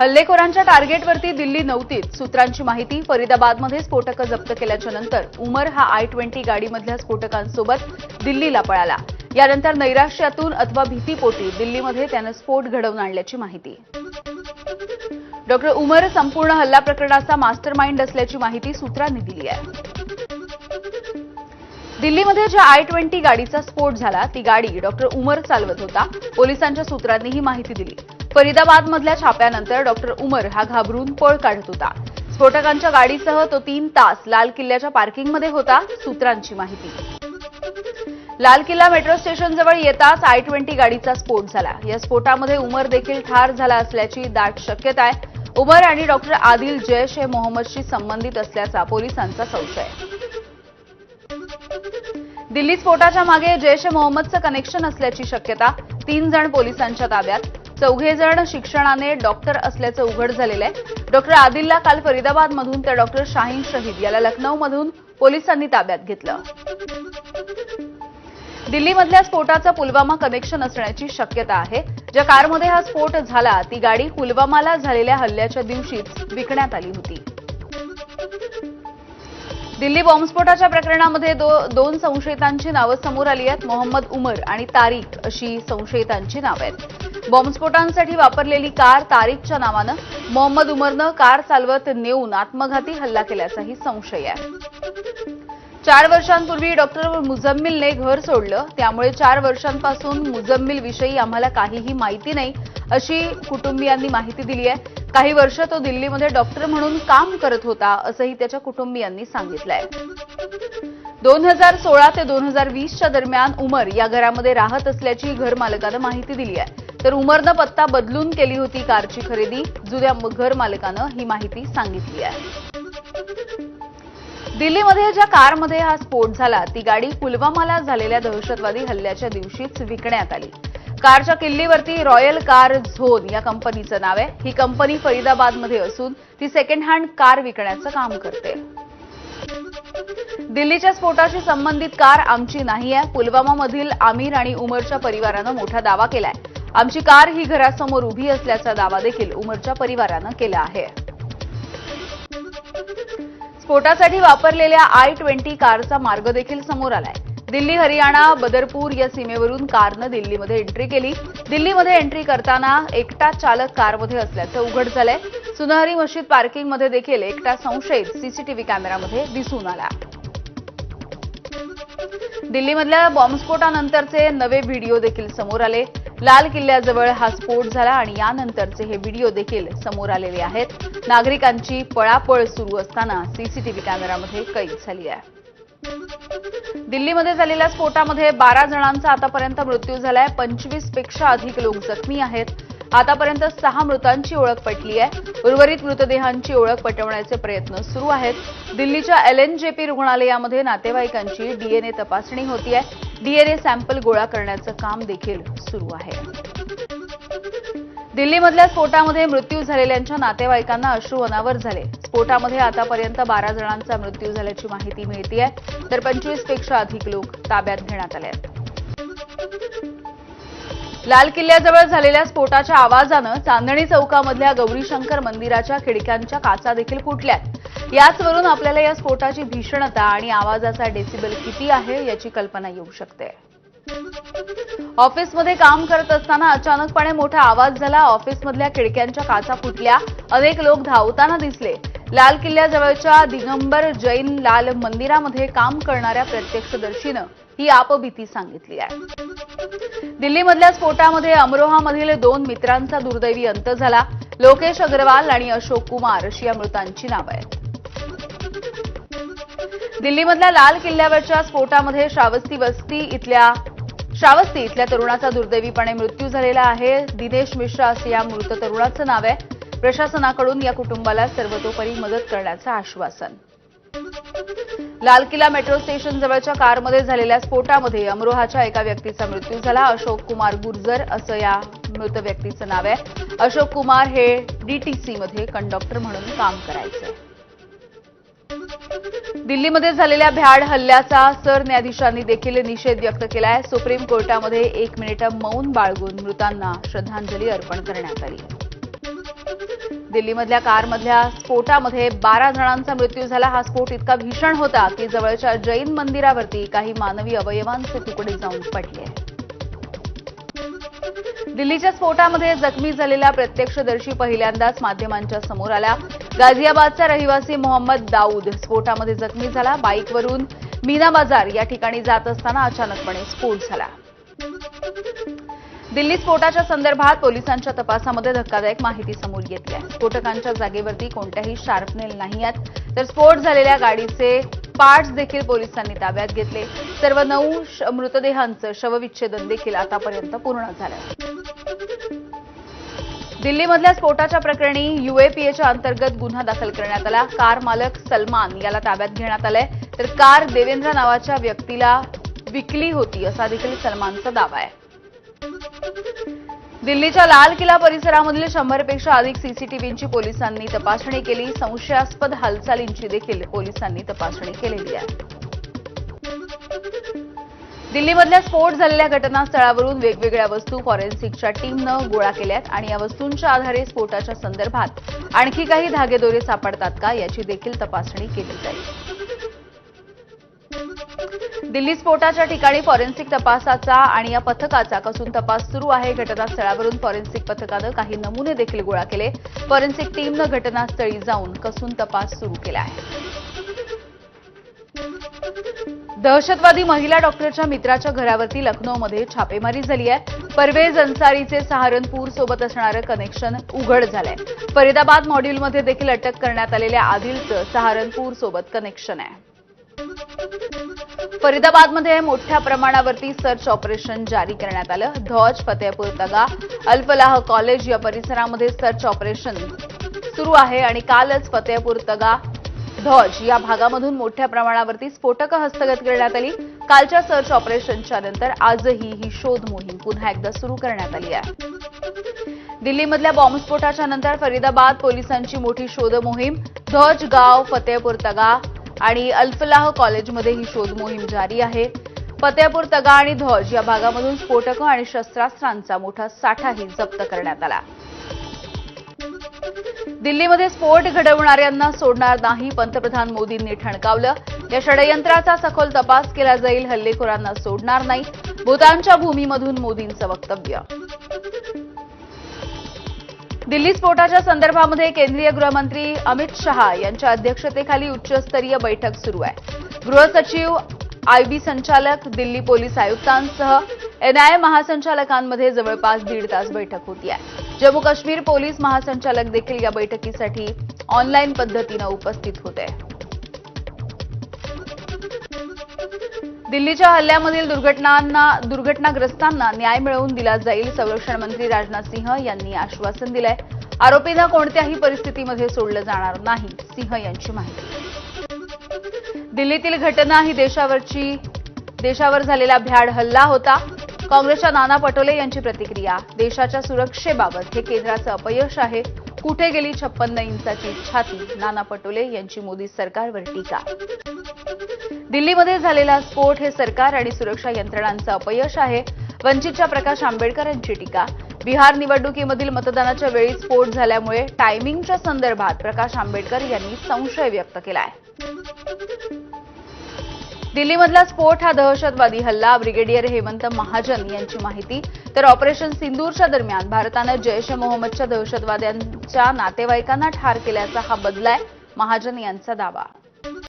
हल्लेखोरांच्या टार्गेटवरती दिल्ली नव्हतीच सूत्रांची माहिती फरीदाबादमध्ये स्फोटकं जप्त केल्याच्यानंतर उमर हा आय ट्वेंटी गाडीमधल्या स्फोटकांसोबत दिल्लीला पळाला. यानंतर नैराश्यातून अथवा भीतीपोटी दिल्लीमध्ये त्यानं स्फोट घडवून आणल्याची माहिती. डॉक्टर उमर संपूर्ण हल्ला प्रकरणाचा मास्टर माइंड असल्याची माहिती सूत्रांनी दिली आहे. दिल्लीमध्ये ज्या आय ट्वेंटी गाडीचा स्फोट झाला ती गाडी डॉक्टर उमर चालवत होता. पोलिसांच्या सूत्रांनी ही माहिती दिली. फरीदाबादमधल्या छाप्यानंतर डॉक्टर उमर हा घाबरून पळ काढत होता. स्फोटकांच्या गाडीसह तो तीन तास लाल किल्ल्याच्या पार्किंगमध्ये होता सूत्रांची माहिती. लाल किल्ला मेट्रो स्टेशनजवळ येताच आय ट्वेंटी गाडीचा स्फोट झाला. या स्फोटामध्ये उमर देखील ठार झाला असल्याची दाट शक्यता आहे. उमर आणि डॉक्टर आदिल जैश हे मोहम्मदशी संबंधित असल्याचा पोलिसांचा संशय. दिल्ली स्फोटाच्या मागे जैश ए मोहम्मदचं कनेक्शन असल्याची शक्यता तीन जण पोलिसांच्या ताब्यात. चौघेजण शिक्षणाने डॉक्टर असल्याचं उघड झालेलं आहे. डॉक्टर आदिलला काल फरीदाबादमधून तर डॉक्टर शाहीन शहीद याला लखनौमधून पोलिसांनी ताब्यात घेतलं. दिल्लीमधल्या स्फोटाचं पुलवामा कनेक्शन असण्याची शक्यता आहे. ज्या कारमध्ये हा स्फोट झाला ती गाडी पुलवामाला झालेल्या हल्ल्याच्या दिवशीच विकण्यात आली होती. दिल्ली बॉम्बस्फोटाच्या प्रकरणामध्ये दो- दोन संशयितांची नावं समोर आली आहेत मोहम्मद उमर आणि तारिक अशी संशयितांची नावं आहेत. बॉम्बस्फोटांसाठी वापरलेली कार तारिकच्या नावानं मोहम्मद उमरनं कार चालवत नेऊन आत्मघाती हल्ला केल्याचाही संशय आहे. चार वर्षांपूर्वी डॉक्टर मुजम्मिलने घर सोडलं. त्यामुळे चार वर्षांपासून मुजम्मिलविषयी आम्हाला काहीही माहिती नाही अशी कुटुंबियांनी माहिती दिली आहे. काही वर्ष तो दिल्लीमध्ये डॉक्टर म्हणून काम करत होता असंही त्याच्या कुटुंबियांनी सांगितलंय. दोन हजार सोळा ते दोन हजार वीसच्या दरम्यान उमर या घरामध्ये राहत असल्याची घर मालकानं माहिती दिली आहे. तर उमरनं पत्ता बदलून केली होती कारची खरेदी. जुन्या घर मालकानं ही माहिती सांगितली आहे. दिल्लीमध्ये ज्या कारमध्ये हा स्फोट झाला ती गाडी पुलवामाला झालेल्या दहशतवादी हल्ल्याच्या दिवशीच विकण्यात आली. कारच्या किल्लीवरती रॉयल कार झोन या कंपनीचं नाव आहे. ही कंपनी फरीदाबादमध्ये असून ती सेकंड हँड कार विकण्याचं काम करते. दिल्लीच्या स्फोटाशी संबंधित कार आमची नाही आहे. पुलवामामधील आमिर आणि उमरच्या परिवारानं मोठा दावा केलाय. आमची कार ही घरासमोर उभी असल्याचा दावा देखील उमरच्या परिवारानं केला आहे. स्फोटासाठी वापरलेल्या आय ट्वेंटी कारचा मार्ग देखील समोर आलाय. दिल्ली हरियाणा बदरपूर या सीमेवरून कारनं दिल्लीमध्ये एंट्री केली. दिल्लीमध्ये एंट्री करताना एकटा चालक कारमध्ये असल्याचं उघड झालंय. सुनहरी मशीद पार्किंगमध्ये देखील एकटा संशयित सीसीटीव्ही कॅमेरामध्ये दिसून आला. दिल्लीमधल्या बॉम्बस्फोटानंतरचे नवे व्हिडिओ देखील समोर आले. लाल किल्ल्याजवळ हा स्फोट झाला आणि यानंतरचे हे व्हिडिओ देखील समोर आलेले आहेत. नागरिकांची पळापळ सुरू असताना सीसीटीव्ही कॅमेरामध्ये कैद झाली आहे. दिल्लीमध्ये झालेल्या स्फोटामध्ये बारा जणांचा आतापर्यंत मृत्यू झालाय. पंचवीसपेक्षा अधिक लोक जखमी आहेत. आतापर्यंत सहा मृतांची ओळख पटली आहे. उर्वरित मृतदेहांची ओळख पटवण्याचे प्रयत्न सुरू आहेत. दिल्लीच्या एलएनजेपी रुग्णालयामध्ये नातेवाईकांची डीएनए तपासणी होती आहे. डीएनए सॅम्पल गोळा करण्याचं काम देखील सुरू आहे. दिल्लीमधल्या स्फोटामध्ये मृत्यू झालेल्यांच्या नातेवाईकांना अश्रू अनावर झाले. स्फोटामध्ये आतापर्यंत बारा जणांचा मृत्यू झाल्याची माहिती मिळतीये. तर पंचवीसपेक्षा अधिक लोक ताब्यात घेण्यात आले आहेत. लाल किल्ल्याजवळ झालेल्या स्फोटाच्या आवाजानं चांदणी चौकामधल्या गौरीशंकर मंदिराच्या खिडक्यांच्या काचा देखील फुटल्यात. याचवरून आपल्याला या स्फोटाची भीषणता आणि आवाजाचा डेसिबल किती आहे याची कल्पना येऊ शकते. ऑफिसमध्ये काम करत असताना अचानकपणे मोठा आवाज झाला. ऑफिसमधल्या खिडक्यांच्या काचा फुटल्या. अनेक लोक धावताना दिसले. लाल किल्ल्याजवळच्या दिगंबर जैन लाल मंदिरामध्ये काम करणाऱ्या प्रत्यक्षदर्शीनं ही आपभीती सांगितली आहे. दिल्लीमधल्या स्फोटामध्ये अमरोहामधील दोन मित्रांचा दुर्दैवी अंत झाला. लोकेश अग्रवाल आणि अशोक कुमार अशी या मृतांची नावं आहेत. दिल्लीमधल्या लाल किल्ल्यावरच्या स्फोटामध्ये श्रावस्ती वस्ती इथल्या श्रावस्ती इथल्या तरुणाचा दुर्दैवीपणे मृत्यू झालेला आहे. दिनेश मिश्रा असं या मृत तरुणाचं नाव आहे. प्रशासनाकडून या कुटुंबाला सर्वतोपरी मदत करण्याचं आश्वासन. लाल किल्ला मेट्रो स्टेशन जवळच्या कारमध्ये झालेल्या स्फोटामध्ये अमरोहाच्या एका व्यक्तीचा मृत्यू झाला. अशोक कुमार गुर्जर असं या मृत व्यक्तीचं नाव आहे. अशोक कुमार हे डीटीसीमध्ये कंडक्टर म्हणून काम करायचे. दिल्लीमध्ये झालेल्या भ्याड हल्ल्याचा सरन्यायाधीशांनी देखील निषेध व्यक्त केला आहे सुप्रीम कोर्टामध्ये एक मिनिट मौन बाळगून मृतांना श्रद्धांजली अर्पण करण्यात आली दिल्लीमधल्या कारमधल्या स्फोटामध्ये बारा जणांचा मृत्यू झाला. हा स्फोट इतका भीषण होता की जवळच्या जैन मंदिरावरती काही मानवी अवयवांचे तुकडे जाऊन पडले. दिल्लीच्या स्फोटामध्ये जखमी झालेला प्रत्यक्षदर्शी पहिल्यांदाच माध्यमांच्या समोर आला गाझियाबादचा रहिवासी मोहम्मद दाऊद स्फोटामध्ये जखमी झाला. बाईकवरून मीना बाजार या ठिकाणी जात असताना अचानकपणे स्फोट झाला. दिल्ली स्फोटाच्या संदर्भात पोलिसांच्या तपासामध्ये धक्कादायक माहिती समोर येत आहे. स्फोटकांच्या जागेवरती कोणत्याही शार्पनेल नाही आहेत. तर स्फोट झालेल्या गाडीचे पार्ट्स देखील पोलिसांनी ताब्यात घेतले. सर्व नऊ श- मृतदेहांचं शवविच्छेदन देखील आतापर्यंत पूर्ण झालं दिल्लीमधल्या स्फोटाच्या प्रकरणी युएपीएच्या अंतर्गत गुन्हा दाखल करण्यात आला. कार मालक सलमान याला ताब्यात घेण्यात आलंय. तर कार देवेंद्र नावाच्या व्यक्तीला विकली होती असा देखील सलमानचा दावा आहे. दिल्लीच्या लाल किल्ला परिसरामधील शंभरपेक्षा अधिक सीसीटीव्हींची पोलिसांनी तपासणी केली. संशयास्पद हालचालींची देखील पोलिसांनी तपासणी केलेली आहे. दिल्लीमधल्या स्फोट झालेल्या घटनास्थळावरून वेगवेगळ्या वस्तू फॉरेन्सिकच्या टीमनं गोळा केल्यात आणि या वस्तूंच्या आधारे स्फोटाच्या संदर्भात आणखी काही धागेदोरे सापडतात का याची देखील तपासणी केली जाईल. दिल्ली स्फोटाच्या ठिकाणी फॉरेन्सिक तपासाचा आणि या पथकाचा कसून तपास सुरू आहे. घटनास्थळावरून फॉरेन्सिक पथकानं काही नमुने देखील गोळा केले. फॉरेन्सिक टीमनं घटनास्थळी जाऊन कसून तपास सुरू केला आहे. दहशतवादी महिला डॉक्टरच्या मित्राच्या घरावरती लखनौमध्ये छापेमारी झाली आहे. परवेज अन्सारीचे सहारनपूर सोबत असणारं कनेक्शन उघड झालंय. फरीदाबाद मॉड्यूलमध्ये देखील अटक करण्यात आलेल्या आदिलचं सहारनपूर सोबत कनेक्शन आहे. फरीदाबादमध्ये मोठ्या प्रमाणावरती सर्च ऑपरेशन जारी करण्यात आलं. धौज फतेहपूर तगा अल्फलाह कॉलेज या परिसरामध्ये सर्च ऑपरेशन सुरू आहे आणि कालच फतेहपूर तगा धौज या भागामधून मोठ्या प्रमाणावरती स्फोटकं हस्तगत करण्यात आली. कालच्या सर्च ऑपरेशनच्या नंतर आजही ही शोध मोहीम पुन्हा एकदा सुरू करण्यात आली आहे. दिल्लीमधल्या बॉम्बस्फोटाच्या नंतर फरीदाबाद पोलिसांची मोठी शोध मोहीम. धौज गाव फतेहपूर तगा आणि अल्फलाह कॉलेजमध्ये ही शोध मोहीम जारी आहे. फतेहपूर तगा आणि धौज या भागामधून स्फोटकं आणि शस्त्रास्त्रांचा मोठा साठाही जप्त करण्यात आला. दिल्लीमध्ये स्फोट घडवणाऱ्यांना सोडणार नाही पंतप्रधान मोदींनी ठणकावलं. या षडयंत्राचा सखोल तपास केला जाईल हल्लेखोरांना सोडणार नाही. भूतानच्या भूमीमधून मोदींचं वक्तव्य दिल्ली स्फोटाच्या संदर्भामध्ये केंद्रीय गृहमंत्री अमित शहा यांच्या अध्यक्षतेखाली उच्चस्तरीय बैठक सुरू आहे. गृहसचिव आयबी संचालक दिल्ली पोलीस आयुक्तांसह एनआयए महासंचालकांमध्ये जवळपास दीड तास बैठक होती आहे. जम्मू काश्मीर पोलीस महासंचालक देखील या बैठकीसाठी ऑनलाईन पद्धतीनं उपस्थित होते. दिल्लीच्या हल्ल्यामधील दुर्घटनांना दुर्घटनाग्रस्तांना न्याय मिळवून दिला जाईल संरक्षण मंत्री राजनाथ सिंह यांनी आश्वासन दिलंय. आरोपींना कोणत्याही परिस्थितीमध्ये सोडलं जाणार नाही सिंह यांची माहिती. दिल्लीतील घटना ही देशावरची देशावर झालेला भ्याड हल्ला होता. काँग्रेसच्या नाना पटोले यांची प्रतिक्रिया देशाच्या सुरक्षेबाबत हे केंद्राचं अपयश आहे. कुठे गेली छप्पन्न इंचाची छाती? नाना पटोले यांची मोदी सरकारवर टीका. दिल्लीमध्ये झालेला स्फोट हे सरकार आणि सुरक्षा यंत्रणांचं अपयश आहे. वंचितच्या प्रकाश आंबेडकर यांची टीका. बिहार निवडणुकीमधील मतदानाच्या वेळी स्फोट झाल्यामुळे टायमिंगच्या संदर्भात प्रकाश आंबेडकर यांनी संशय व्यक्त केला आहे दिल्लीमधला स्फोट हा दहशतवादी हल्ला. ब्रिगेडियर हेमंत महाजन यांची माहिती. तर ऑपरेशन सिंदूरच्या दरम्यान भारतानं जैश ए मोहम्मदच्या दहशतवाद्यांच्या नातेवाईकांना ठार केल्याचा हा बदलाय. महाजन यांचा दावा.